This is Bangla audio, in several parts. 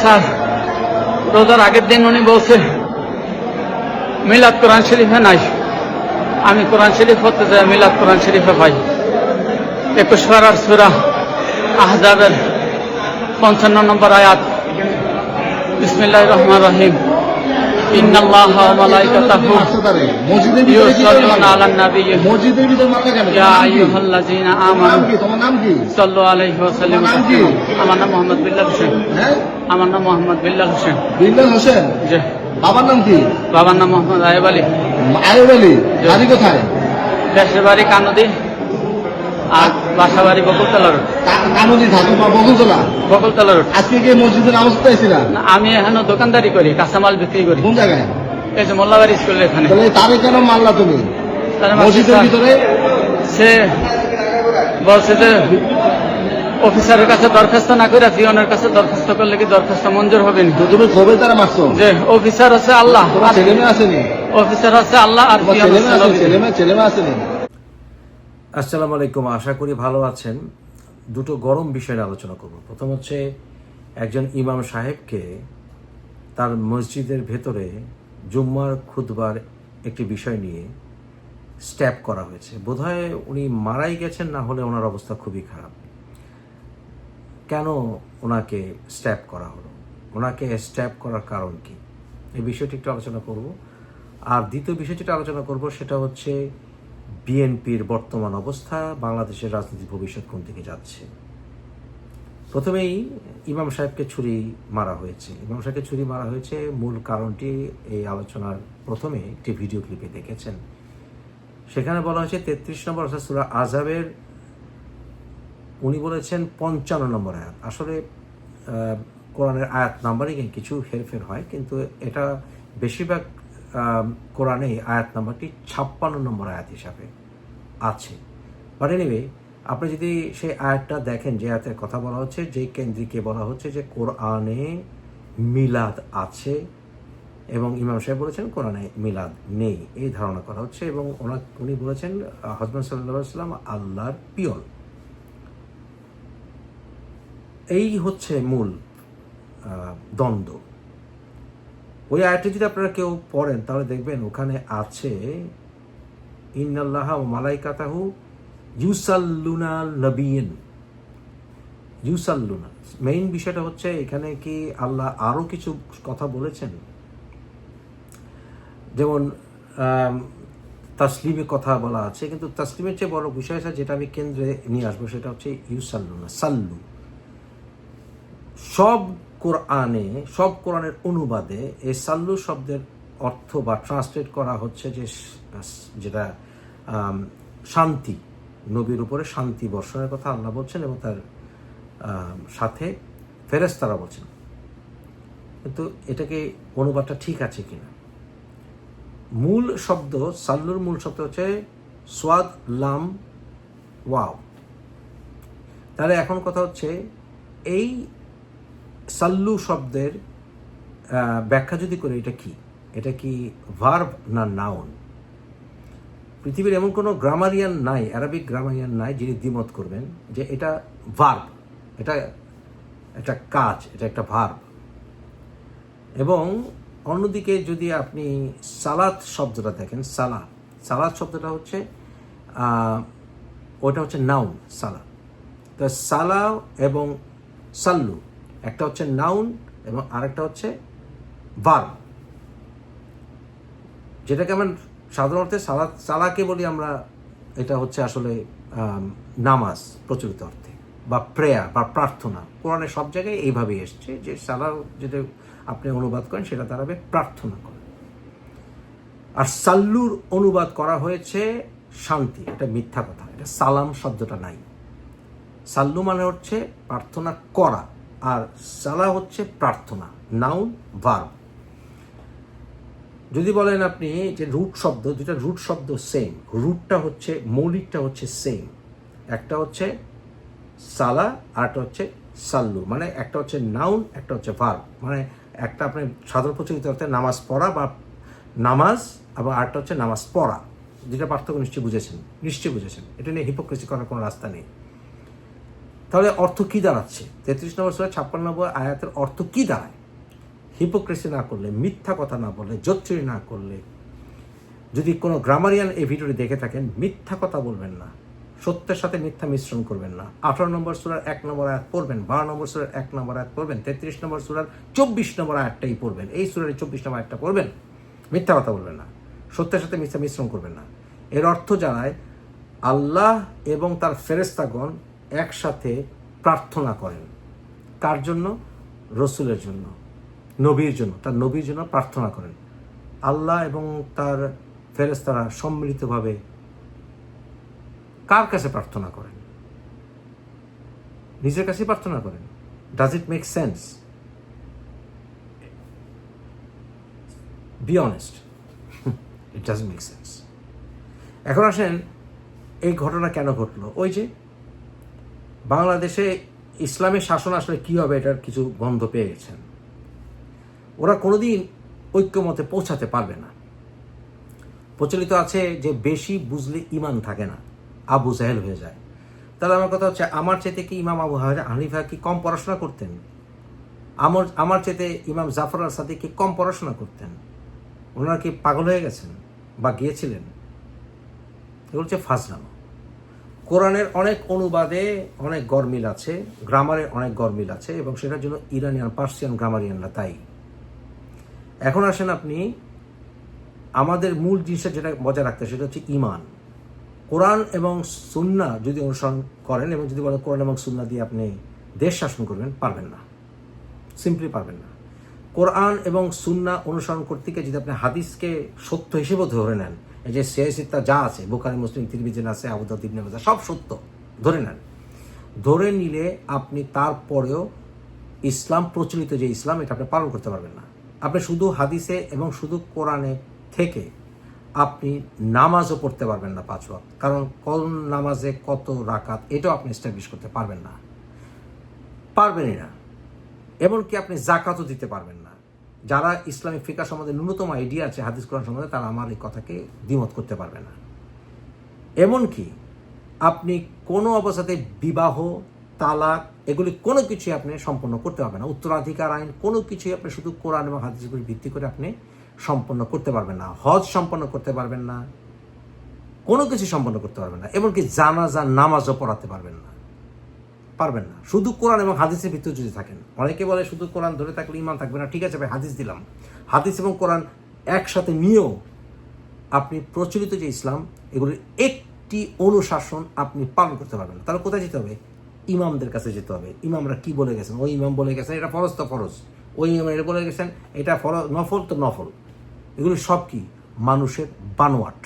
স্যার, রোজার আগের দিন উনি বলছে, মিলাদ কোরআন শরীফে নাই। আমি কোরআন শরীফ হতে চাই মিলাদ কোরআন শরীফে পাই। একুশ পাড়ার সুরা আহজাবের পঞ্চান্ন নম্বর আয়াত। বিসমিল্লাহ রহমান রহিম। ইন্নাল্লাহ ওয়া মালাইকাতাহু মসজিদের ভিতরে ইউসাল্লুনা? আলান নাবিয়্যি। মসজিদের ভিতরে মারলো কেন? ইয়া? আইয়ুহাল্লাযীনা আমানু। তোমার নাম কি? সাল্লু আলাইহি ওয়া সাল্লিমু আমার নাম মোহাম্মদ বিল্লাল হোসেন। হ্যাঁ? আমার নাম মোহাম্মদ বিল্লাল হোসেন। বিল্লাল হোসেন? জি। বাবার নাম কি? বাবার নাম মোহাম্মদ আয়েব আলী। আয়ুব আলী। বাড়ি কোথায়? দেশের বাড়ি কানদী। আর বকুলতলা রোড। কা- কানুদি বকুলতলা? বকুলতলা রোড। আজকে কি মসজিদে নামাজ না, আমি এখানে দোকানদারি করি কাঁচামাল বিক্রি করি। কোন জায়গায়? এই যে মোল্লাবাড়ি স্কুলের এখানে। তাহলে তারে কেন মারলা তুমি? মসজিদের ভিতরে? সে বলছে যে অফিসারের কাছে দরখাস্ত না করে পিয়নের কাছে দরখাস্ত করলে কি দরখাস্ত মঞ্জুর হবে না তুমি কবে তারা মারছো? যে অফিসার হচ্ছে আল্লাহ। ছেলে মেয়ে আসেনি? অফিসার হচ্ছে আল্লাহ আর মেয়ে ছেলে মেয়ে ছেলে মেয়ে আসেনি? আসসালামু আলাইকুম, আশা করি ভালো আছেন। দুটো গরম বিষয় নিয়ে আলোচনা করব। প্রথম হচ্ছে, একজন ইমাম সাহেবকে তার মসজিদের ভেতরে জুম্মার খুদবার একটি বিষয় নিয়ে স্ট্যাপ করা হয়েছে। বোধহয় উনি মারাই গেছেন, না হলে ওনার অবস্থা খুবই খারাপ। কেন ওনাকে স্ট্যাপ করা হলো? ওনাকে স্ট্যাপ করার কারণ কি? এই বিষয়টি একটু আলোচনা করব। আর দ্বিতীয় বিষয় যেটা আলোচনা করব, সেটা হচ্ছে বিএনপির বর্তমান অবস্থা, বাংলাদেশের রাজনীতি ভবিষ্যৎ কোন দিকে যাচ্ছে? প্রথমেই ইমাম সাহেবকে ছুরি মারা হয়েছে। ইমাম সাহেবকে ছুরি মারা হয়েছে মূল কারণটি এই আলোচনার প্রথমে একটি ভিডিও ক্লিপে দেখেছেন। সেখানে বলা হয়েছে, তেত্রিশ নম্বর অর্থাৎ সুরা আজাবের উনি বলেছেন পঞ্চান্ন নম্বর আয়াত। আসলে কোরআনের আয়াত নাম্বারিং কিছু হেরফের হয়, কিন্তু এটা বেশিরভাগ কোরআনে আয়াত নাম্বারটি ছাপ্পান্ন নম্বর আয়াত হিসাবে আছে। বাট এনিওয়ে আপনি যদি সেই আয়াতটা দেখেন, যে আয়াতের কথা বলা হচ্ছে, যে কেন্দ্রিকে বলা হচ্ছে যে কোরআনে মিলাদ আছে এবং ইমাম সাহেব বলেছেন কোরআনে মিলাদ নেই। এই ধারণা করা হচ্ছে এবং ওনা, উনি বলেছেন, হজরত সাল্লাহ সাল্লাম আল্লাহর পিয়ন। এই হচ্ছে মূল দ্বন্দ্ব। ওই আয়টি যদি আপনারা কেউ পড়েন, তাহলে দেখবেন ওখানে আছে ইন্নাল্লাহ ও মালাইকাতাহু ইউসাল্লুনা নবীন। ইউসাল্লুনা। মেইন বিষয়টা হচ্ছে এখানে কি আল্লাহ আরও কিছু কথা বলেছেন? যেমন আম, তাসলিমে কথা বলা আছে কিন্তু তাসলিমের চেয়ে বড় বিষয় আছে যেটা আমি কেন্দ্রে নিয়ে আসব সেটা হচ্ছে ইউসাল্লুনা সাল্লু। সব কোরআনে সব কোরআনের অনুবাদে এই সাল্লু শব্দের অর্থ বা ট্রান্সলেট করা হচ্ছে যে যেটা শান্তি, নবীর উপরে শান্তি বর্ষণের কথা আল্লাহ বলছেন এবং তার সাথে ফেরেস্তারা বলছেন। কিন্তু এটাকে অনুবাদটা ঠিক আছে কিনা? মূল শব্দ, সাল্লুর মূল শব্দ হচ্ছে সোয়াদ, লাম, ওয়াও। তাহলে এখন কথা হচ্ছে এই সাল্লু শব্দের ব্যাখ্যা যদি করে এটা কি? এটা কি ভার্ব না নাউন পৃথিবীর এমন কোনো গ্রামারিয়ান নাই অ্যারাবিক গ্রামারিয়ান নাই যিনি দ্বিমত করবেন যে এটা ভার্ব এটা একটা কাজ, এটা একটা ভার্ব এবং অন্যদিকে যদি আপনি সালাত শব্দটা দেখেন সালা সালাত শব্দটা হচ্ছে ওটা হচ্ছে নাউন সালা তো সালা এবং সাল্লু, একটা হচ্ছে নাউন এবং আরেকটা হচ্ছে ভার্ব যেটাকে আমরা সাধারণ অর্থে সালা সালাকে বলি আমরা, এটা হচ্ছে আসলে নামাজ প্রচলিত অর্থে, বা প্রেয়ার বা প্রার্থনা। কোরআনে সব জায়গায় এইভাবেই এসছে যে সালা যেটা আপনি অনুবাদ করেন, সেটা দাঁড়াবে প্রার্থনা করেন। আর সাল্লুর অনুবাদ করা হয়েছে শান্তি, এটা মিথ্যা কথা, এটা সালাম শব্দটা নাই। সাল্লু মানে হচ্ছে প্রার্থনা করা, আর সালা হচ্ছে প্রার্থনা, নাউন, ভার্ব। যদি বলেন আপনি যে রুট শব্দ দুটা রুট শব্দ সেম রুটটা হচ্ছে, মৌলিকটা হচ্ছে সেম একটা হচ্ছে সালা আর একটা হচ্ছে সাল্লু। মানে একটা হচ্ছে নাউন একটা হচ্ছে ভার্ব মানে একটা আপনি সাধারণ প্রচলিত অর্থে নামাজ পড়া বা নামাজ, আবার আরেকটা হচ্ছে নামাজ পড়া। যেটা পার্থক্য নিশ্চয়ই বুঝেছেন। নিশ্চয়ই বুঝেছেন। এটা নিয়ে হিপোক্রেসি করার কোনো রাস্তা নেই। তাহলে অর্থ কী দাঁড়াচ্ছে? তেত্রিশ নম্বর সুরা ছাপ্পান্ন নম্বর আয়াতের অর্থ কী দাঁড়ায়? হিপোক্রেসি না করলে, মিথ্যা কথা না বললে, জোচ্চুরি না করলে, যদি কোনো গ্রামারিয়ান এই ভিডিওটি দেখে থাকেন, মিথ্যা কথা বলবেন না, সত্যের সাথে মিথ্যা মিশ্রণ করবেন না। আঠারো নম্বর সুরার এক নম্বর আয়াত পড়বেন, বারো নম্বর সুরার এক নম্বর আয়াত পড়বেন, তেত্রিশ নম্বর সুরার চব্বিশ নম্বর আয়াতটাই পড়বেন। এই সুরার চব্বিশ নম্বর আয়াতটা পড়বেন, মিথ্যা কথা বলবেন না, সত্যের সাথে মিথ্যা মিশ্রণ করবেন না। এর অর্থ জানায়, আল্লাহ এবং তার ফেরেস্তাগণ একসাথে প্রার্থনা করেন। কার জন্য? রসুলের জন্য। নবীর জন্য, তার নবীর জন্য প্রার্থনা করেন। আল্লাহ এবং তার ফেরেস্তারা সম্মিলিতভাবে কার কাছে প্রার্থনা করেন? নিজের কাছে প্রার্থনা করেন। Does it make sense be honest it does make sense এখন আসেন, এই ঘটনা কেন ঘটলো? ওই যে বাংলাদেশে ইসলামের শাসন আসলে কী হবে এটার কিছু গন্ধ পেয়ে গেছেন। ওরা কোনোদিন ঐক্যমতে পৌঁছাতে পারবে না। প্রচলিত আছে যে বেশি বুঝলে ইমান থাকে না, আবু জাহেল হয়ে যায়। তাহলে আমার কথা হচ্ছে, আমার চেতে কি ইমাম আবু হানিফা কি কম পড়াশোনা করতেন? আমার আমার চেতে ইমাম জাফর আল সাদিক কি কম পড়াশোনা করতেন? ওনারা কি পাগল হয়ে গেছেন বা গিয়েছিলেন? এগুলো হচ্ছে ফাজলামা। কোরআনের অনেক অনুবাদে অনেক গরমিল আছে, গ্রামারে অনেক গরমিল আছে এবং সেটার জন্য ইরানিয়ান, পার্সিয়ান, গ্রামারিয়ানরা তাই। এখন আসেন আপনি, আমাদের মূল জিনিসটা যেটা বজায় রাখতে সেটা হচ্ছে ইমান কোরআন এবং সুন্না যদি অনুসরণ করেন এবং যদি বলেন কোরআন এবং সুন্না দিয়ে আপনি দেশ শাসন করবেন, পারবেন না। সিম্পলি পারবেন না। কোরআন এবং সুন্না অনুসরণ করতে গিয়ে যদি আপনি হাদিসকে সত্য হিসেবেও ধরে নেন, এই যে সিয়াসিত্তা যা আছে, বোখারি, মুসলিম তিরমিজেন আছে আবুদা তিবনে সব সত্য, ধরে নেন। ধরে নিলে আপনি তারপরেও ইসলাম প্রচলিত যে ইসলাম, এটা আপনি পালন করতে পারবেন না। আপনি শুধু হাদিসে এবং শুধু কোরআনে থেকে আপনি নামাজও পড়তে পারবেন না পাঁচ ওয়াক্ত। কারণ কোন নামাজে কত রাকাত, এটাও আপনি এস্টাবলিশ করতে পারবেন না। পারবেনই না। এমনকি আপনি জাকাতও দিতে পারবেন না। যারা ইসলামিক ফিকা সম্বন্ধে ন্যূনতম আইডিয়া আছে, হাদিস, কোরআন সম্বন্ধে, তারা আমার এই কথাকে দ্বিমত করতে পারবে না। এমনকি আপনি কোনো অবস্থাতে বিবাহ তালাক, এগুলি কোনো কিছুই আপনি সম্পন্ন করতে পারবেন না। উত্তরাধিকার আইন কোনো কিছুই আপনি শুধু কোরআন এবং হাদিস ভিত্তি করে আপনি সম্পন্ন করতে পারবেন না। হজ সম্পন্ন করতে পারবেন না। কোনো কিছু সম্পন্ন করতে পারবেন না। এমনকি জানাজা, নামাজও পড়াতে পারবেন না। পারবেন না। শুধু কোরআন এবং হাদিসের ভিতরে যদি থাকেন। অনেকে বলে শুধু কোরআন ধরে থাকলে ইমান থাকবে না। ঠিক আছে ভাই, হাদিস দিলাম। হাদিস এবং কোরআন একসাথে নিয়েও আপনি প্রচলিত যে ইসলাম, এগুলির একটি অনুশাসন আপনি পালন করতে পারবেন তাহলে কোথায় যেতে হবে? ইমামদের কাছে যেতে হবে। ইমামরা কি বলে গেছেন? ওই ইমাম বলে গেছেন, এটা ফরজ তো ফরজ। ওই ইমাম এটা বলে গেছেন, এটা ফরজ, নফল তো নফল। এগুলো সব কি? মানুষের বানোয়াট।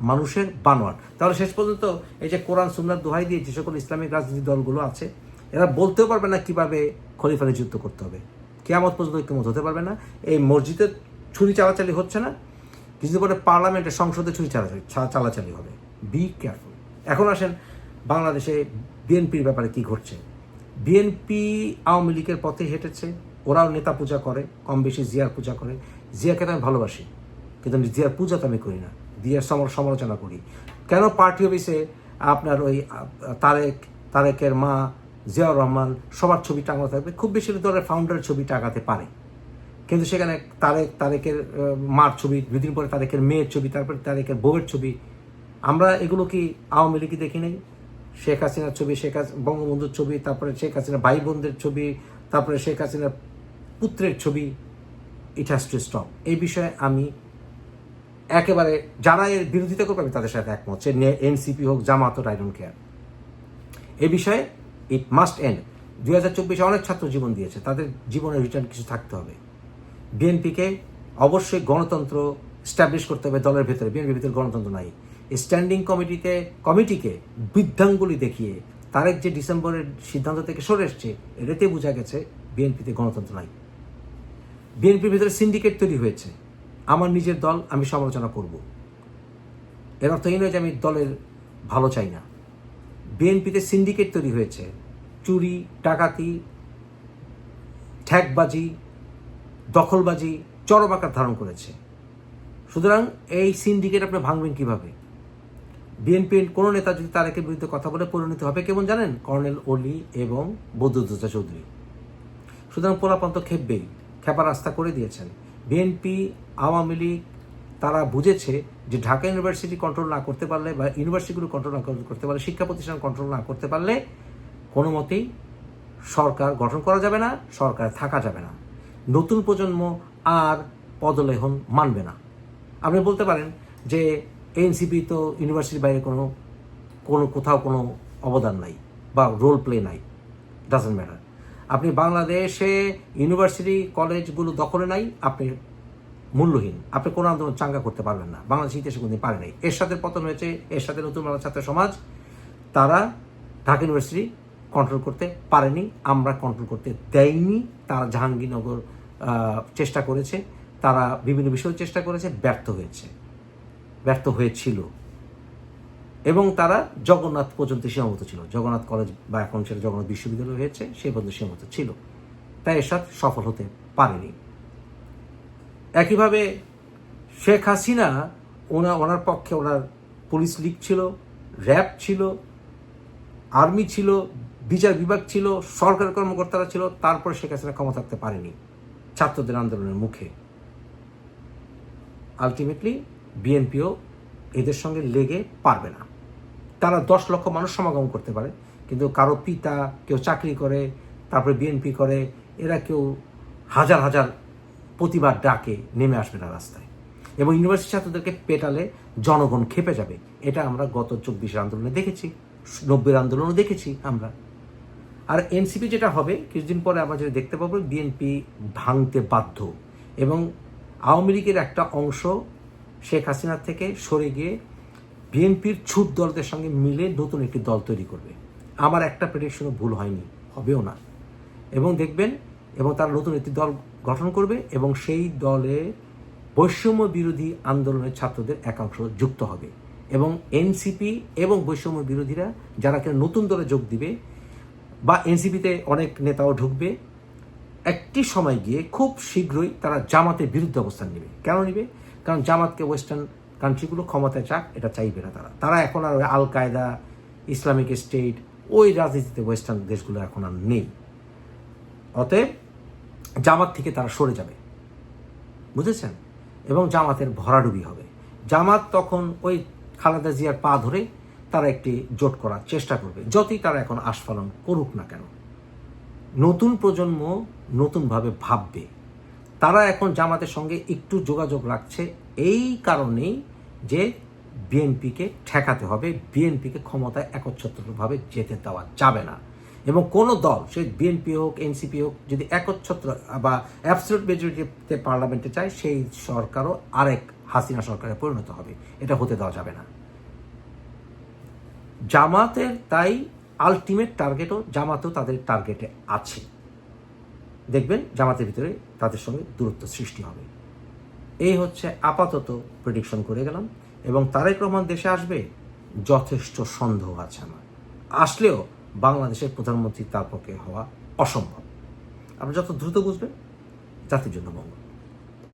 মানুষের বানোয়াট। তাহলে শেষ পর্যন্ত এই যে কোরআন সুন্নার দোহাই দিয়ে যে সকল ইসলামিক রাজনীতি দলগুলো আছে, এরা বলতেও পারবে না কীভাবে খলিফা যুদ্ধ করতে হবে। কেয়ামত পর্যন্ত ঐক্যমত হতে পারবে না। এই মসজিদে ছুরি চালাচালি হচ্ছে না। কিছু পরে পার্লামেন্টে সংসদে ছুরি চালাচালি চালাচালি হবে। বি কেয়ারফুল এখন আসেন বাংলাদেশে বিএনপির ব্যাপারে কি ঘটছে? বিএনপি আওয়ামী লীগের পথে হেঁটেছে, ওরাও নেতা পূজা করে কম বেশি জিয়ার পূজা করে। জিয়াকে তো আমি ভালোবাসি, কিন্তু আমি জিয়ার পূজা তো আমি করি না। জিয়ার সমালোচনা করি। কেন পার্টি অফিসে আপনার ওই তারেক, তারেকের মা, জিয়াউর রহমান সবার ছবি টাঙানো থাকবে? খুব বেশি দলের ফাউন্ডারের ছবি টাঙাতে পারে। কিন্তু সেখানে তারেক, তারেকের মার ছবি, দুদিন পরে তারেকের মেয়ের ছবি, তারপরে তারেকের বউয়ের ছবি। আমরা এগুলো কি আওয়ামী লীগই দেখি নাই? শেখ হাসিনার ছবি, শেখ বঙ্গবন্ধুর ছবি, তারপরে শেখ হাসিনা ভাই বোনদের ছবি, তারপরে শেখ হাসিনার পুত্রের ছবি। ইট হ্যাজ টু স্টপ এই বিষয়ে আমি একেবারে যারা এর বিরোধিতা করবে, আমি তাদের সাথে একমত। সে এনসিপি হোক, জামাত হোক, আই ডোন্ট কেয়ার এ বিষয়ে ইট মাস্ট এন্ড দুই হাজার চব্বিশে অনেক ছাত্র জীবন দিয়েছে। তাদের জীবনের রিটার্ন কিছু থাকতে হবে। বিএনপিকে অবশ্যই গণতন্ত্র স্ট্যাবলিশ করতে হবে দলের ভেতরে। বিএনপির ভিতরে গণতন্ত্র নাই। স্ট্যান্ডিং কমিটিতে কমিটিকে বৃদ্ধাঙ্গুলি দেখিয়ে তারেক যে ডিসেম্বরের সিদ্ধান্ত থেকে সরে এসছে এটাতে বোঝা গেছে বিএনপিতে গণতন্ত্র নাই। বিএনপির ভিতরে সিন্ডিকেট তৈরি হয়েছে। আমার নিজের দল, আমি সমালোচনা করব। এর অর্থ এই নয় যে আমি দলের ভালো চাই না। বিএনপিতে সিন্ডিকেট তৈরি হয়েছে। চুরি, ডাকাতি ঠ্যাকবাজি দখলবাজি, চরম আকার ধারণ করেছে। সুতরাং এই সিন্ডিকেট আপনি ভাঙবেন কীভাবে? বিএনপির কোনো নেতা যদি তারেকের বিরুদ্ধে কথা বলে পরিণত হবে কেমন জানেন? কর্নেল অলি এবং বদরুদ্দোজা চৌধুরী। সুতরাং পোলাপান্ত খেপবেই খেপা রাস্তা করে দিয়েছেন। বিএনপি, আওয়ামী লীগ, তারা বুঝেছে যে ঢাকা ইউনিভার্সিটি কন্ট্রোল না করতে পারলে বা ইউনিভার্সিটিগুলো কন্ট্রোল না করতে পারলে, শিক্ষা প্রতিষ্ঠান কন্ট্রোল না করতে পারলে কোনো মতেই সরকার গঠন করা যাবে না, সরকার থাকা যাবে না। নতুন প্রজন্ম আর পদলেহন মানবে না। আপনি বলতে পারেন যে এনসিপি তো ইউনিভার্সিটির বাইরে কোনো কোনো কোথাও কোনো অবদান নাই বা রোল প্লে নাই ডাজেন্ট ম্যাটার আপনি বাংলাদেশে ইউনিভার্সিটি কলেজগুলো দখলে নাই, আপনি মূল্যহীন। আপনি কোনো আন্দোলন চাঙ্গা করতে পারবেন না। বাংলাদেশ ইতিহাসে কোনোদিন পারে নাই। এর সাথে পতন হয়েছে, এর সাথে নতুন বাংলা ছাত্র সমাজ, তারা ঢাকা ইউনিভার্সিটি কন্ট্রোল করতে পারেনি, আমরা কন্ট্রোল করতে দেয়নি। তারা জাহাঙ্গীরনগর চেষ্টা করেছে, তারা বিভিন্ন বিষয়ে চেষ্টা করেছে, ব্যর্থ হয়েছে। ব্যর্থ হয়েছিল। এবং তারা জগন্নাথ পর্যন্ত সীমাবদ্ধ ছিল। জগন্নাথ কলেজ বা এখন সেটা জগন্নাথ বিশ্ববিদ্যালয় হয়েছে, সেই পর্যন্ত সীমাবদ্ধ ছিল। তাই এরশাদ সফল হতে পারেনি। একইভাবে শেখ হাসিনা, ওনা ওনার পক্ষে ওনার পুলিশ লীগ ছিল, র্যাব ছিল, আর্মি ছিল, বিচার বিভাগ ছিল সরকারি কর্মকর্তারা ছিল, তারপরে শেখ হাসিনা ক্ষমতা থাকতে পারেনি ছাত্রদের আন্দোলনের মুখে। আলটিমেটলি বিএনপিও এদের সঙ্গে লেগে পারবে না। তারা দশ লক্ষ মানুষ সমাগম করতে পারে, কিন্তু কারও পিতা কেউ চাকরি করে, তারপরে বিএনপি করে, এরা কেউ হাজার হাজার প্রতিবার ডাকে, নেমে আসবে না রাস্তায়। এবং ইউনিভার্সিটি ছাত্রদেরকে পেটালে জনগণ খেপে যাবে। এটা আমরা গত চব্বিশের আন্দোলনে দেখেছি নব্বের আন্দোলনও দেখেছি আমরা। আর এনসিপি যেটা হবে, কিছুদিন পরে আমরা যেটা দেখতে পাবো, বিএনপি ভাঙতে বাধ্য। এবং আওয়ামী লীগের একটা অংশ শেখ হাসিনার থেকে সরে গিয়ে বিএনপির ছুট দলদের সঙ্গে মিলে নতুন একটি দল তৈরি করবে। আমার একটা প্রেডিকশনও ভুল হয়নি, হবেও না। এবং দেখবেন, এবং তারা নতুন একটি দল গঠন করবে এবং সেই দলে বৈষম্য বিরোধী আন্দোলনের ছাত্রদের একাংশ যুক্ত হবে। এবং এনসিপি এবং বৈষম্য বিরোধীরা যারা কিনা নতুন দলে যোগ দিবে বা এনসিপিতে অনেক নেতাও ঢুকবে, একটি সময় গিয়ে খুব শীঘ্রই তারা জামাতের বিরুদ্ধে অবস্থান নেবে। কেন নেবে? কারণ জামাতকে ওয়েস্টার্ন কান্ট্রিগুলো ক্ষমতায় চাক এটা চাইবে না তারা। তারা এখন আর আল কায়দা ইসলামিক স্টেট ওই রাজনীতিতে ওয়েস্টার্ন দেশগুলো এখন আর নেই। অতএব জামাত থেকে তারা সরে যাবে। বুঝেছেন? এবং জামাতের ভরাডুবি হবে। জামাত তখন ওই খালেদা জিয়ার পা ধরে তারা একটি জোট করার চেষ্টা করবে, যতই তারা এখন আস্ফালন করুক না কেন। নতুন প্রজন্ম নতুনভাবে ভাববে। তারা এখন জামাতের সঙ্গে একটু যোগাযোগ রাখছে। এই কারণেই যে বিএনপিকে ঠেকাতে হবে, বিএনপিকে ক্ষমতায় একচ্ছত্রভাবে যেতে দেওয়া যাবে না। এবং কোনো দল, সে বিএনপি হোক, এনসিপি হোক, যদি একচ্ছত্র বা অ্যাবসলিউট মেজরিটিতে পার্লামেন্টে চায়, সেই সরকারও আরেক হাসিনা সরকারে পরিণত হবে। এটা হতে দেওয়া যাবে না। জামাতের তাই আলটিমেট টার্গেটও জামাতও তাদের টার্গেটে আছে। দেখবেন জামাতের ভিতরে তাদের সঙ্গে দূরত্ব সৃষ্টি হবে। এই হচ্ছে আপাতত প্রেডিকশন করে গেলাম এবং তারেক রহমান দেশে আসবে? যথেষ্ট সন্দেহ আছে আমার। আসলেও বাংলাদেশের প্রধানমন্ত্রী তার পক্ষে হওয়া অসম্ভব। আপনি যত দ্রুত বুঝবেন জাতির জন্য মঙ্গল।